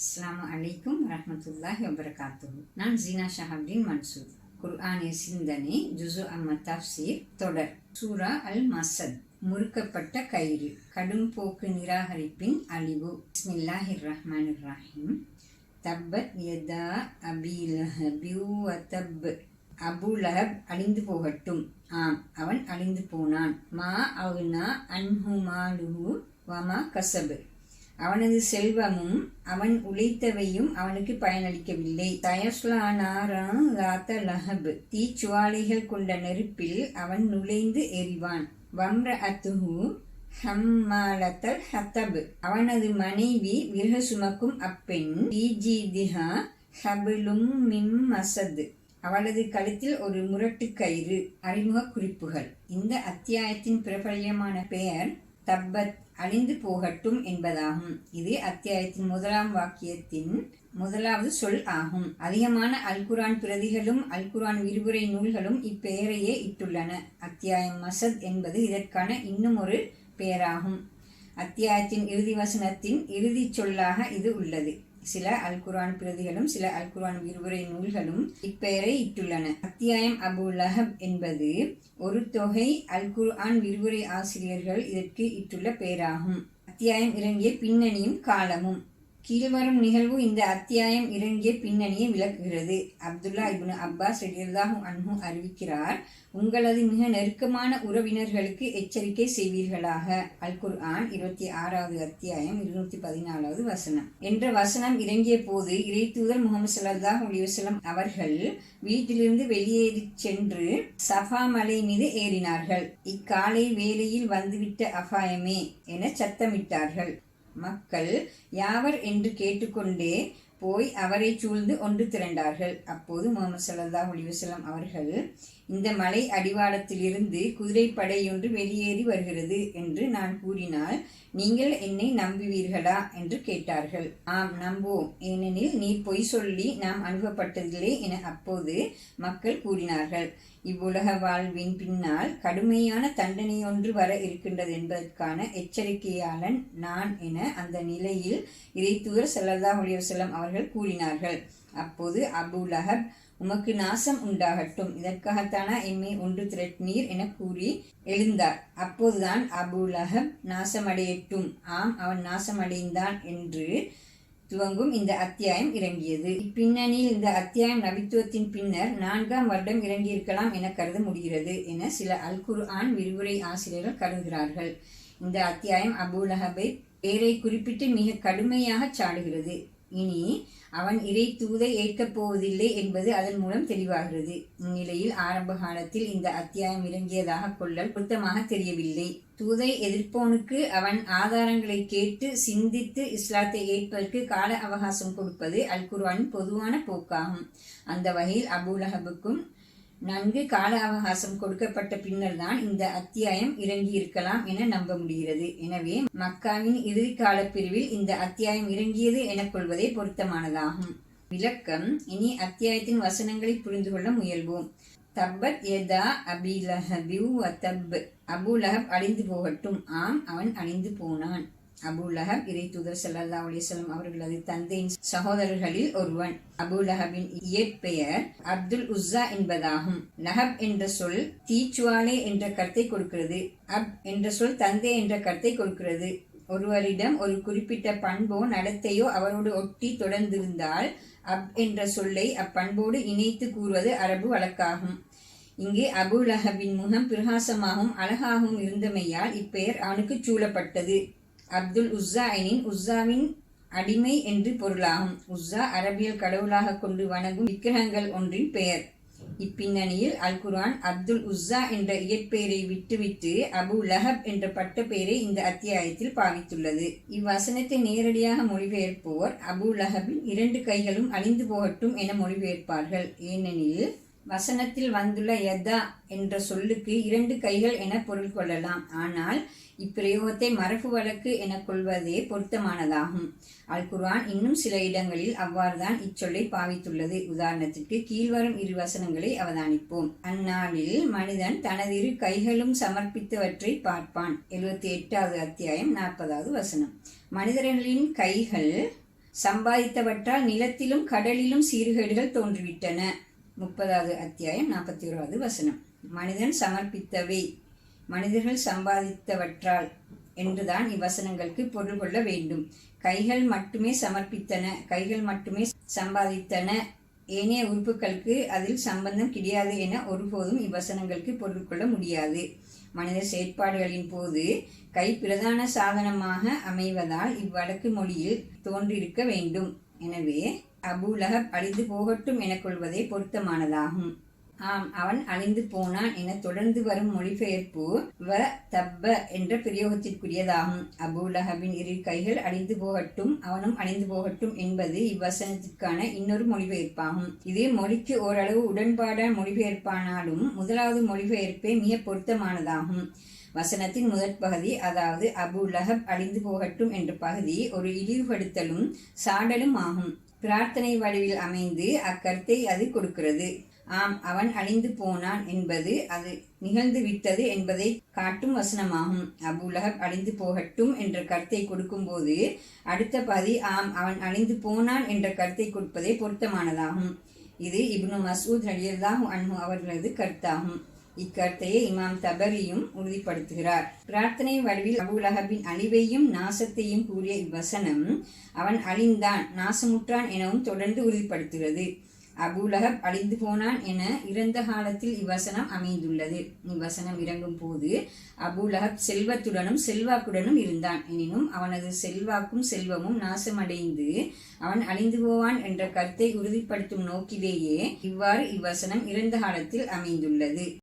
அஸ்லாம் அலைக்கும் வரமத்துல்லாஹி வபரகாத்து நான் ஜீனா ஷஹாப்தீன் மன்சூர். குர்ஆனிய சிந்தனை ஜுசு அம்ம தஃப்சீர் தொடர். சூரா அல் மசத் முறுக்கப்பட்ட கயிறு கடும் போக்கு நிராகரிப்பின் அழிவு. பிஸ்மில்லாஹிர் ரஹ்மான் ரஹீம் தப்பத் யதா அபிலஹபியூ வதப். அபு லஹப் அழிந்து போகட்டும். ஆம் அவன் அழிந்து போனான். மா அவுனா அன்ஹுமாலுஹு வமா கசபு. அவனது செல்வமும் அவன் உழைத்தவையும் அவனுக்கு பயனளிக்கவில்லை. தயஸ்லானாராத்த லஹப் தீச்சுவாலைகள் கொண்ட நெருப்பில் அவன் நுழைந்து எறிவான் வம்ர அத்துஹு ஹம்மாலத்தல் ஹத்தபு. அவனது மனைவி விரக சுமக்கும் அப்பெண் ஈஜிதிஹா ஹபுலும் மிம் மசத். அவளது கழுத்தில் ஒரு முரட்டு கயிறு அறிமுக குறிப்புகள். இந்த அத்தியாயத்தின் பிரபல்யமான பெயர் தப்பத் அழிந்து போகட்டும் என்பதாகும். இது அத்தியாயத்தின் முதலாம் வாக்கியத்தின் முதலாவது சொல் ஆகும். அதிகமான அல்குரான் பிரதிகளும் அல்குரான் விரிவுரை நூல்களும் இப்பெயரையே இட்டுள்ளன. அத்தியாயம் மசத் என்பது இதற்கான இன்னும் ஒரு பெயராகும். அத்தியாயத்தின் இறுதி வசனத்தின் இறுதி சொல்லாக இது உள்ளது. சில அல்குரான் பிரதிகளும் சில அல்குரான் விரிவுரை நூல்களும் இப்பெயரை இட்டுள்ளன. அத்தியாயம் அபு லஹப் என்பது ஒரு தொகை அல்குர்ஆன் விரிவுரை ஆசிரியர்கள் இதற்கு இட்டுள்ள பெயராகும். அத்தியாயம் இறங்கிய பின்னணியும் காலமும். கீழ்வரும் நிகழ்வு இந்த அத்தியாயம் இறங்கிய பின்னணியை விளக்குகிறது. அப்துல்லா இப்னு அப்பாஸ் ரெடியல்லாஹு அன்ஹு அறிவிக்கிறார் உங்களது மிக நெருக்கமான உறவினர்களுக்கு எச்சரிக்கை செய்வீர்களாக. அல் குர்ஆன் இருபத்தி ஆறாவது அத்தியாயம் இருநூத்தி பதினாலாவது வசனம். என்ற வசனம் இறங்கிய போது இறை தூதர் முகமது சல்லாஹ் அலிவசலம் அவர்கள் வீட்டிலிருந்து வெளியேறி சென்று சஃபா மலை மீது ஏறினார்கள். இக்காலை வேலையில் வந்துவிட்ட அபாயமே என சத்தமிட்டார்கள். மக்கள் யாவர் என்று கேட்டுக்கொண்டே போய் அவரை சூழ்ந்து ஒன்று திரண்டார்கள். அப்போது முகமது சல்லா அலிவசலம் அவர்கள் இந்த மலை அடிவாரத்திலிருந்து குதிரைப்படையொன்று வெளியேறி வருகிறது என்று நான் கூறினால் நீங்கள் என்னை நம்புவீர்களா? என்று கேட்டார்கள். ஆம் நம்புவோம். ஏனெனில் நீ பொய் சொல்லி நாம் அனுப்பப்பட்டதில்லை என அப்போது மக்கள் கூறினார்கள். இவ்வுலக வாழ்வின் பின்னால் கடுமையான தண்டனை ஒன்று வர இருக்கின்றது என்பதற்கான எச்சரிக்கையாளன் நான் என அந்த நிலையில் இறைத்தூதர் சல்லல்லா செல்லம் அவர்கள் கூறினார்கள். அப்போது அபு லஹப் உமக்கு நாசம் உண்டாகட்டும். இதற்காகத்தானா எம்மை ஒன்று திரட்டினீர் என கூறி எழுந்தார். அப்போதுதான் அபு லஹப் நாசமடையட்டும். ஆம் அவன் நாசமடைந்தான் என்று துவங்கும் இந்த அத்தியாயம் இறங்கியது. இப்பின்னணியில் இந்த அத்தியாயம் நபித்துவத்தின் பின்னர் நான்காம் வருடம் இறங்கியிருக்கலாம் என கருத முடிகிறது என சில அல் குர்ஆன் விரிவுரை ஆசிரியர்கள் கருதுகிறார்கள். இந்த அத்தியாயம் அபு லஹபை குறிப்பிட்டு மிக கடுமையாக சாடுகிறது. இனி அவன் இறை தூதை ஏற்கப் போவதில்லை என்பது அதன் மூலம் தெளிவாகிறது இந்நிலையில் ஆரம்ப காலத்தில் இந்த அத்தியாயம் இறங்கியதாக கொள்ளல் பொருத்தமாக தெரியவில்லை. தூதை எதிர்ப்போனுக்கு அவன் ஆதாரங்களை கேட்டு சிந்தித்து இஸ்லாத்தை ஏற்பதற்கு கால அவகாசம் கொடுப்பது அல் குர்வானின் பொதுவான போக்காகும். அந்த வகையில் அபுலஹபுக்கும் நன்கு கால அவகாசம் கொடுக்கப்பட்ட பின்னர் தான் இந்த அத்தியாயம் இறங்கி இருக்கலாம் என நம்ப முடிகிறது. எனவே மக்காவின் இறுதி கால பிரிவில் இந்த அத்தியாயம் இறங்கியது என கொள்வதே பொருத்தமானதாகும். விளக்கம் இனி அத்தியாயத்தின் வசனங்களை புரிந்து கொள்ள முயல்வோம். தப்பத் எதா அபிலஹபியூ அபுலஹப் அபு லஹப் அழிந்து போகட்டும். ஆம் அவன் அழிந்து போனான். அபு லஹப் இறை தூதர் சல்லா அலிஸ்லாம் அவர்களது தந்தையின் சகோதரர்களில் ஒருவன். அபுலஹபின் இயற்பெயர் அப்துல் உஸ்ஸா என்பதாகும். லஹப் என்ற சொல் தீச்சுவாலே என்ற கருத்தை கொடுக்கிறது. அப் என்ற சொல் தந்தை என்ற கருத்தை கொடுக்கிறது. ஒருவரிடம் ஒரு குறிப்பிட்ட பண்போ நடத்தையோ அவரோடு ஒட்டி தொடர்ந்திருந்தால் அப் என்ற சொல்லை அப்பண்போடு இணைத்து கூறுவது அரபு வழக்காகும். இங்கே அபுலஹபின் முகம் பிரகாசமாகவும் அழகாகவும் இருந்தமையால் இப்பெயர் அவனுக்கு சூழப்பட்டது. அப்துல் உஸ்ஸா எனின் உஸ்ஸாவின் அடிமை என்று பொருளாகும். உஸ்ஸா அரபியல் கடவுளாக கொண்டு வணங்கும் விக்கிரகங்கள் ஒன்றின் பெயர். இப்பின்னணியில் அல் குர்ஆன் அப்துல் உஸ்ஸா என்ற இயற்பெயரை விட்டுவிட்டு அபு லஹப் என்ற பட்ட பெயரை இந்த அத்தியாயத்தில் பாவித்துள்ளது. இவ்வசனத்தை நேரடியாக மொழிபெயர்ப்போர் அபு லஹபின் இரண்டு கைகளும் அழிந்து போகட்டும் என மொழிபெயர்ப்பார்கள். ஏனெனில் வசனத்தில் வந்துள்ள யதா என்ற சொல்லுக்கு இரண்டு கைகள் என பொருள் கொள்ளலாம். ஆனால் இப்பிரயோகத்தை மரபு வழக்கு என கொள்வதே பொருத்தமானதாகும். அல் குர்ஆன் இன்னும் சில இடங்களில் அவ்வாறுதான் இச்சொல்லை பாவித்துள்ளது. உதாரணத்திற்கு கீழ்வரும் இரு வசனங்களை அவதானிப்போம். அந்நாளில் மனிதன் தனது இரு கைகளும் சமர்ப்பித்தவற்றை பார்ப்பான். எழுபத்தி எட்டாவது அத்தியாயம் நாற்பதாவது வசனம். மனிதர்களின் கைகள் சம்பாதித்தவற்றால் நிலத்திலும் கடலிலும் சீர்கேடுகள் தோன்றிவிட்டன. முப்பதாவது அத்தியாயம் நாற்பத்தி ஓராவது வசனம். மனிதன் சமர்ப்பித்தவை மனிதர்கள் சம்பாதித்தவற்றால் என்றுதான் இவ்வசனங்களுக்கு பொருள் கொள்ள வேண்டும். கைகள் மட்டுமே சமர்ப்பித்தன கைகள் மட்டுமே சம்பாதித்தன ஏனைய உறுப்புகளுக்கு அதில் சம்பந்தம் கிடையாது என ஒருபோதும் இவ்வசனங்களுக்கு பொருள் கொள்ள முடியாது. மனித செயற்பாடுகளின் போது கை பிரதான சாதனமாக அமைவதால் இவ்வழக்கு மொழியில் தோன்றியிருக்க வேண்டும். எனவே அபூலகப் அழிந்து போகட்டும் எனக் கொள்வதே பொருத்தமானதாகும். ஆம் அவன் அழிந்து போனான் என தொடர்ந்து வரும் மொழிபெயர்ப்பு வ தப்ப என்ற பிரயோகத்திற்குரியதாகும். அபூலஹபின் இரு கைகள் அழிந்து போகட்டும் அவனும் அழிந்து போகட்டும் என்பது இவ்வசனத்திற்கான இன்னொரு மொழிபெயர்ப்பாகும். இது மொழிக்கு ஓரளவு உடன்பாடான மொழிபெயர்ப்பானாலும் முதலாவது மொழிபெயர்ப்பே மிக பொருத்தமானதாகும். வசனத்தின் முதற் பகுதி அதாவது அபு லஹப் அழிந்து போகட்டும் என்ற பகுதி ஒரு இழிவுபடுத்தலும் சாடலும் ஆகும். பிரார்த்தனை வடிவில் அமைந்து அக்கருத்தை அது கொடுக்கிறது. ஆம் அவன் அழிந்து போனான் என்பது அது நிகழ்ந்து விட்டது என்பதை காட்டும் வசனமாகும். அபுலகப் அழிந்து போகட்டும் என்ற கருத்தை கொடுக்கும்போது அடுத்த பதி ஆம் அவன் அழிந்து போனான் என்ற கருத்தை கொடுப்பதே பொருத்தமானதாகும். இது இப்னு மசூத் ரலியல்லாஹு அன்ஹு அவர்களது கருத்தாகும். இக்கருத்தையே இமாம் தபரியும் உறுதிப்படுத்துகிறார். பிரார்த்தனை வடிவில் அபுலஹபின் அழிவையும் நாசத்தையும் கூறிய இவ்வசனம் அவன் அழிந்தான் நாசமுற்றான் எனவும் தொடர்ந்து உறுதிப்படுத்துகிறது. அபூலகப் அழிந்து போனான் என இறந்த காலத்தில் இவ்வசனம் அமைந்துள்ளது. இவ்வசனம் இறங்கும் போது அபூலகப் செல்வத்துடனும் செல்வாக்குடனும் இருந்தான். எனினும் அவனது செல்வாக்கும் செல்வமும் நாசமடைந்து அவன் அழிந்து போவான் என்ற கருத்தை உறுதிப்படுத்தும் நோக்கிலேயே இவ்வாறு இவ்வசனம் இறந்த காலத்தில் அமைந்துள்ளது.